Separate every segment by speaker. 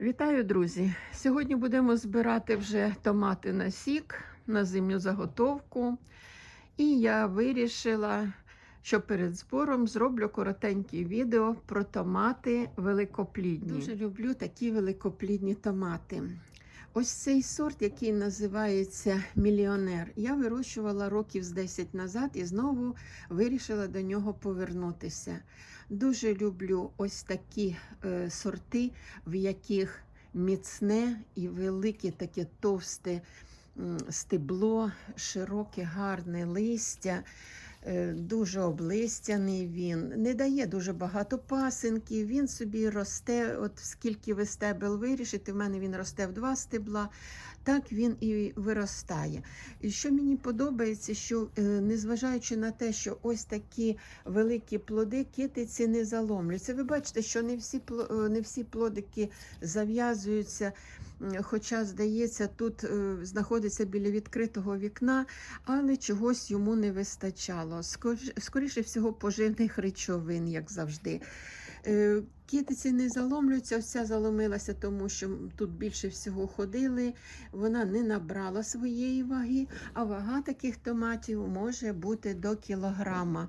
Speaker 1: Вітаю, друзі! Сьогодні будемо збирати вже томати на сік, на зимню заготовку. І я вирішила, що перед збором зроблю коротеньке відео про томати великоплідні. Дуже люблю такі великоплідні томати. Ось цей сорт, який називається мільйонер, я вирощувала років з 10 назад і знову вирішила до нього повернутися. Дуже люблю ось такі е, сорти, в яких міцне і велике таке товсте стебло, широке, гарне листя. Е, Дуже облистяний він, не дає дуже багато пасинків, він собі росте, от скільки ви стебел вирішите, в мене він росте в два стебла, так він і виростає. І що мені подобається, що е, незважаючи на те, що ось такі великі плоди, китиці не заломлюються. Ви бачите, що не всі, е, не всі плодики зав'язуються. Хоча, здається, тут е, знаходиться біля відкритого вікна, але чогось йому не вистачало. Скоріше, скоріше всього, поживних речовин, як завжди. Е, Китиці не заломлюються, ця заломилася, тому що тут більше всього ходили. Вона не набрала своєї ваги, а вага таких томатів може бути до кілограма.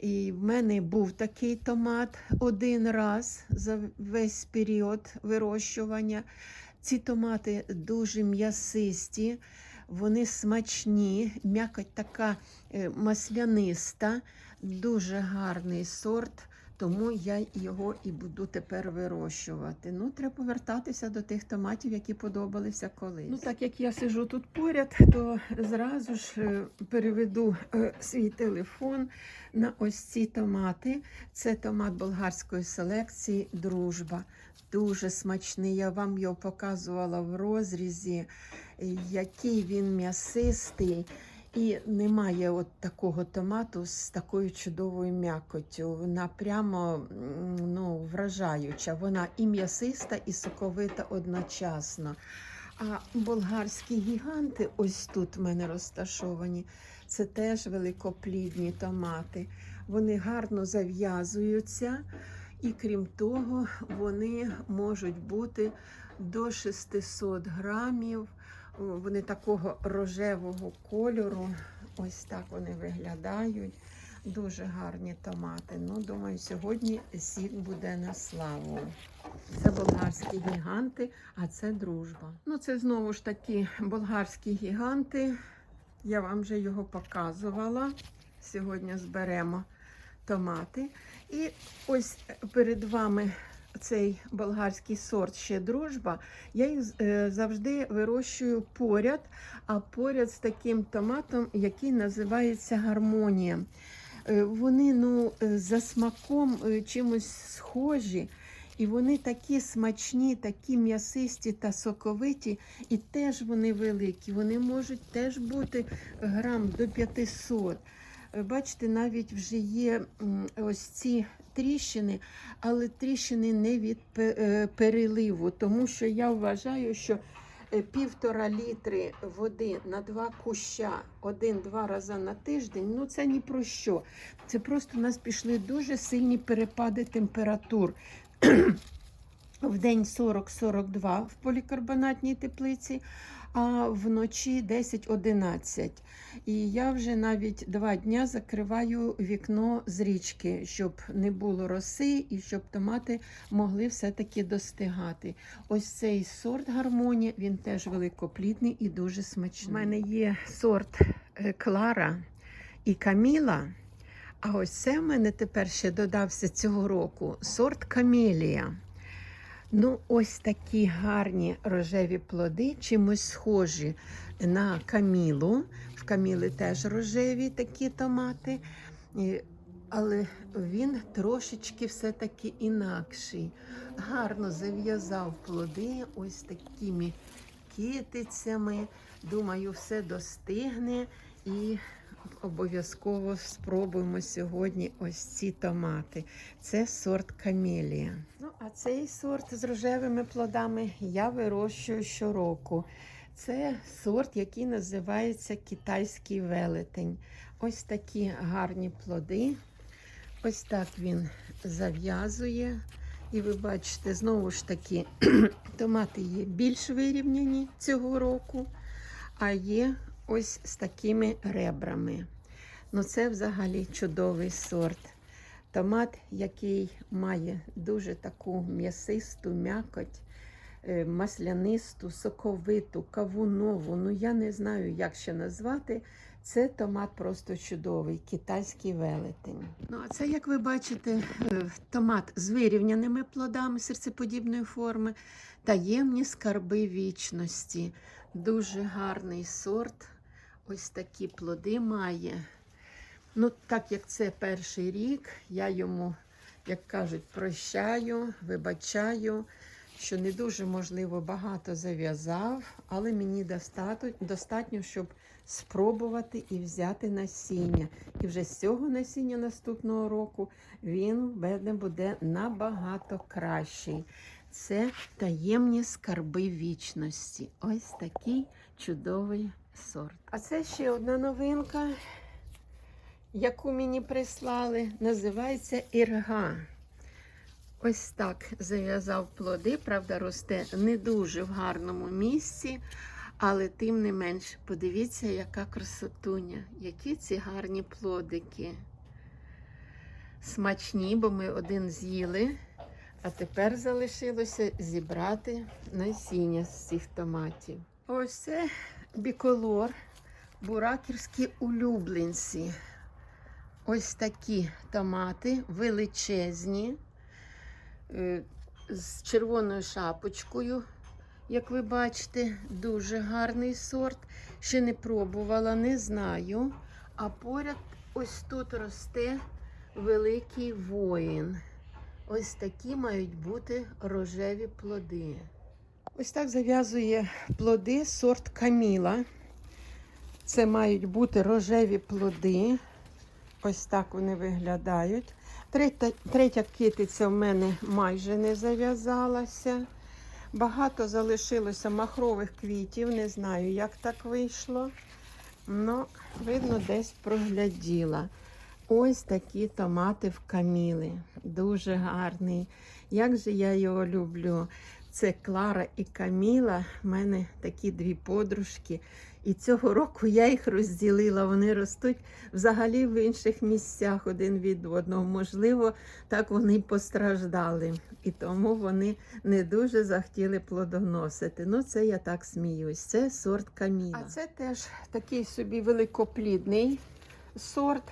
Speaker 1: І в мене був такий томат один раз за весь період вирощування. Ці томати дуже м'ясисті, вони смачні, м'якоть така е, масляниста, дуже гарний сорт. Тому я його і буду тепер вирощувати. Ну, треба повертатися до тих томатів, які подобалися колись. Ну, так як я сижу тут поряд, то зразу ж е, переведу е, свій телефон на ось ці томати. Це томат болгарської селекції Дружба. Дуже смачний. Я вам його показувала в розрізі, який він м'ясистий. І немає от такого томату з такою чудовою м'якоттю. Вона прямо ну, вражаюча. Вона і м'ясиста, і соковита одночасно. А болгарські гіганти, ось тут в мене розташовані, це теж великоплідні томати. Вони гарно зав'язуються, і крім того, вони можуть бути до 600 грамів. О, Вони такого рожевого кольору. Ось так вони виглядають. Дуже гарні томати. Ну, думаю, сьогодні сік буде на славу. Це болгарські гіганти, а це дружба. Ну, це знову ж таки болгарські гіганти. Я вам вже його показувала. Сьогодні зберемо томати. І ось перед вами цей болгарський сорт ще дружба. Я їх е, завжди вирощую поряд, а поряд з таким томатом, який називається гармонія. Е, Вони ну, е, за смаком чимось схожі. І вони такі смачні, такі м'ясисті та соковиті, і теж вони великі. Вони можуть теж бути грам до 500. Е, Бачите, навіть вже є ось ці тріщини, але тріщини не від е, переливу, тому що я вважаю, що е, півтора літри води на два куща один-два рази на тиждень, ну це ні про що. Це просто у нас пішли дуже сильні перепади температур. В день 40-42 в полікарбонатній теплиці, а вночі 10-11. І я вже навіть два дня закриваю вікно з річки, щоб не було роси і щоб томати могли все-таки достигати. Ось цей сорт гармонія, він теж великоплідний і дуже смачний. У мене є сорт е, Клара і Каміла. А ось це в мене тепер ще додався цього року сорт Камелія. Ну, ось такі гарні рожеві плоди, чимось схожі на камілу. В каміли теж рожеві такі томати, але він трошечки все-таки інакший. Гарно зав'язав плоди ось такими китицями. Думаю, все достигне і обов'язково спробуємо сьогодні ось ці томати. Це сорт камелія. А цей сорт з рожевими плодами я вирощую щороку. Це сорт, який називається китайський велетень. Ось такі гарні плоди. Ось так він зав'язує. І ви бачите, знову ж таки, томати є більш вирівняні цього року, а є ось з такими ребрами. Ну, це взагалі чудовий сорт. Томат, який має дуже таку м'ясисту м'якоть, е, маслянисту, соковиту, кавунову. Ну, я не знаю, як ще назвати. Це томат просто чудовий, китайський велетень. Ну, а це, як ви бачите, е, томат з вирівняними плодами серцеподібної форми, таємні скарби вічності. Дуже гарний сорт. Ось такі плоди має. Ну, так як це перший рік, я йому, як кажуть, прощаю, вибачаю, що не дуже, можливо, багато зав'язав, але мені достатньо, щоб спробувати і взяти насіння. І вже з цього насіння наступного року він мене буде набагато кращий. Це таємні скарби вічності. Ось такий чудовий сорт. А це ще одна новинка яку мені прислали, називається ірга. Ось так зав'язав плоди, правда, росте не дуже в гарному місці, але тим не менш, подивіться, яка красотуня, які ці гарні плодики. Смачні, бо ми один з'їли, а тепер залишилося зібрати насіння з цих томатів. Ось це біколор, буракерські улюбленці. Ось такі томати величезні, е, з червоною шапочкою, як ви бачите, дуже гарний сорт. Ще не пробувала, не знаю. А поряд ось тут росте великий воїн. Ось такі мають бути рожеві плоди. Ось так зав'язує плоди сорт Каміла. Це мають бути рожеві плоди. Ось так вони виглядають. Третя, третя китиця в мене майже не зав'язалася. Багато залишилося махрових квітів. Не знаю, як так вийшло. Ну, видно, десь прогляділа. Ось такі томати в каміли. Дуже гарний. Як же я його люблю. Це Клара і Каміла. У мене такі дві подружки. І цього року я їх розділила. Вони ростуть взагалі в інших місцях один від одного. Можливо, так вони постраждали. І тому вони не дуже захотіли плодоносити. Ну, це я так сміюсь. Це сорт Каміла. А це теж такий собі великоплідний сорт.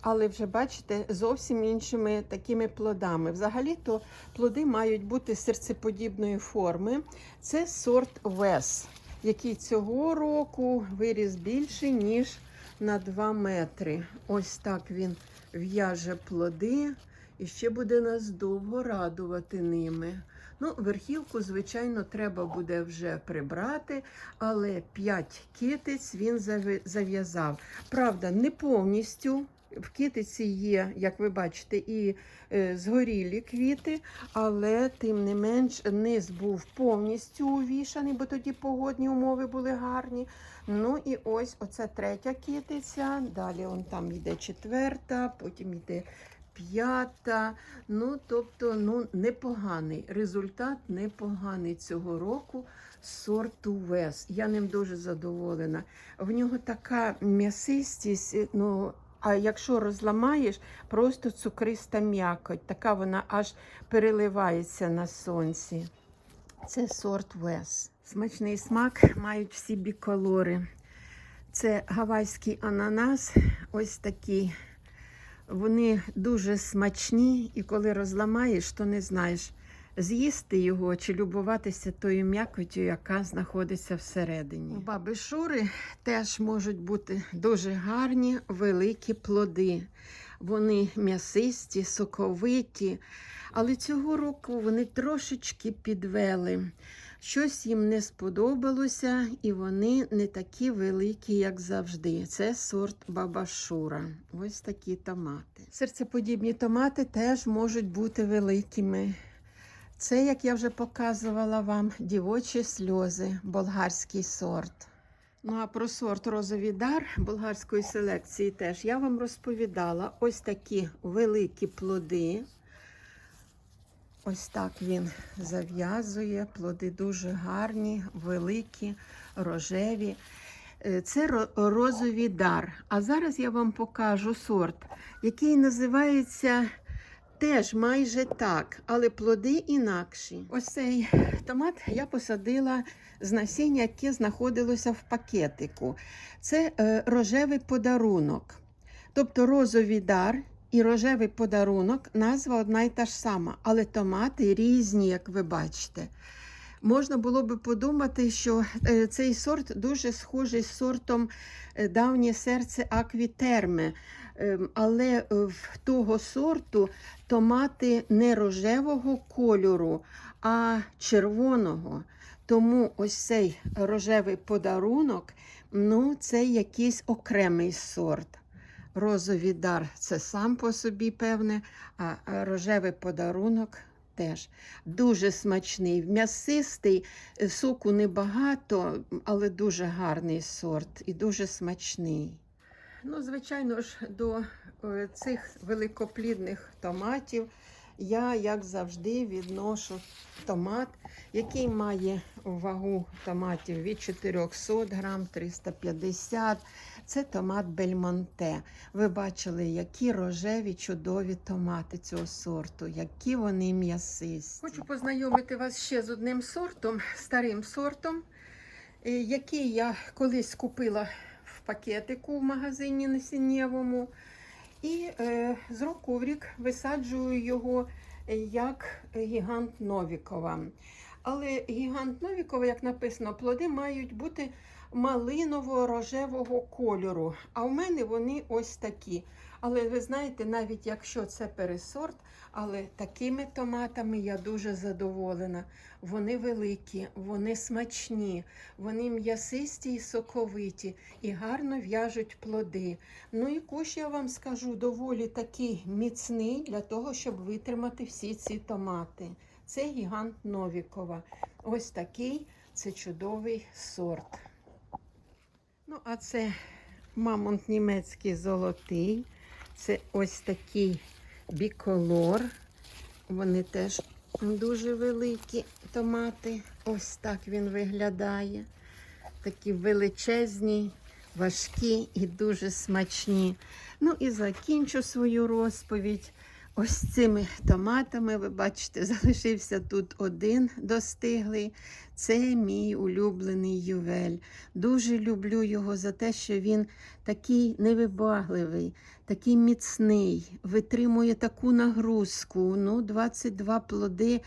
Speaker 1: Але вже бачите, зовсім іншими такими плодами. Взагалі-то плоди мають бути серцеподібної форми. Це сорт Вес, який цього року виріс більше, ніж на 2 метри. Ось так він в'яже плоди і ще буде нас довго радувати ними. Ну, верхівку, звичайно, треба буде вже прибрати, але 5 китиць він зав'язав. Правда, не повністю. В китиці є, як ви бачите, і е, згорілі квіти, але тим не менш низ був повністю увішаний, бо тоді погодні умови були гарні. Ну і ось оце третя китиця. Далі он там йде четверта, потім йде п'ята. Ну, тобто, ну, непоганий. Результат непоганий цього року сорту Вес. Я ним дуже задоволена. В нього така м'ясистість, ну. А якщо розламаєш, просто цукриста м'якоть, така вона аж переливається на сонці. Це сорт Вес. Смачний смак мають всі біколори. Це гавайський ананас, ось такі. Вони дуже смачні, і коли розламаєш, то не знаєш, з'їсти його чи любуватися тою м'якотю, яка знаходиться всередині. У баби Шури теж можуть бути дуже гарні великі плоди. Вони м'ясисті, соковиті, але цього року вони трошечки підвели. Щось їм не сподобалося, і вони не такі великі, як завжди. Це сорт бабашура. Ось такі томати. Серцеподібні томати теж можуть бути великими. Це, як я вже показувала вам, дівочі сльози, болгарський сорт. Ну а про сорт розовий дар болгарської селекції теж я вам розповідала. Ось такі великі плоди. Ось так він зав'язує. Плоди дуже гарні, великі, рожеві. Е, Це ро- розовий дар. А зараз я вам покажу сорт, який називається теж майже так, але плоди інакші. Ось цей томат я посадила з насіння, яке знаходилося в пакетику. Це е, рожевий подарунок. Тобто розовий дар і рожевий подарунок назва одна й та ж сама, але томати різні, як ви бачите. Можна було би подумати, що е, цей сорт дуже схожий з сортом е, давнє серце аквітерми. Ем, Але е, в того сорту томати не рожевого кольору, а червоного. Тому ось цей рожевий подарунок ну, це якийсь окремий сорт. Розовий дар це сам по собі певне, а рожевий подарунок теж. Дуже смачний, м'ясистий, е, соку небагато, але дуже гарний сорт і дуже смачний. Ну, звичайно ж, до е, цих великоплідних томатів я, як завжди, відношу томат, який має вагу томатів від 400 грам 350. Це томат Бельмонте. Ви бачили, які рожеві чудові томати цього сорту, які вони м'ясисті. Хочу познайомити вас ще з одним сортом, старим сортом, е, який я колись купила пакетику в магазині насіннєвому. І е, з року в рік висаджую його е, як гігант Новікова. Але гігант Новікова, як написано, плоди мають бути малиново-рожевого кольору. А в мене вони ось такі. Але ви знаєте, навіть якщо це пересорт, але такими томатами я дуже задоволена. Вони великі, вони смачні, вони м'ясисті і соковиті і гарно в'яжуть плоди. Ну і куш, я вам скажу, доволі такий міцний для того, щоб витримати всі ці томати. Це гігант Новікова. Ось такий це чудовий сорт. Ну, а це мамонт німецький золотий. Це ось такий біколор. Вони теж дуже великі томати. Ось так він виглядає. Такі величезні, важкі і дуже смачні. Ну і закінчу свою розповідь. Ось цими томатами, ви бачите, залишився тут один достиглий. Це мій улюблений ювель. Дуже люблю його за те, що він такий невибагливий, такий міцний, витримує таку нагрузку. Ну, 22 плоди.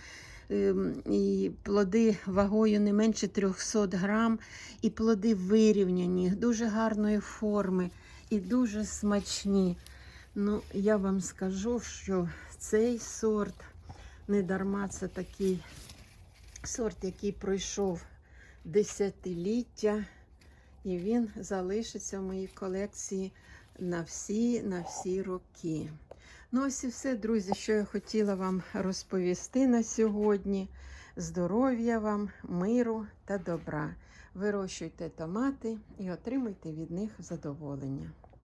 Speaker 1: ем, І плоди вагою не менше 300 грам, і плоди вирівняні, дуже гарної форми і дуже смачні. Ну, я вам скажу, що цей сорт не дарма це такий сорт, який пройшов десятиліття, і він залишиться в моїй колекції на всі, на всі роки. Ну, ось і все, друзі, що я хотіла вам розповісти на сьогодні. Здоров'я вам, миру та добра. Вирощуйте томати і отримуйте від них задоволення.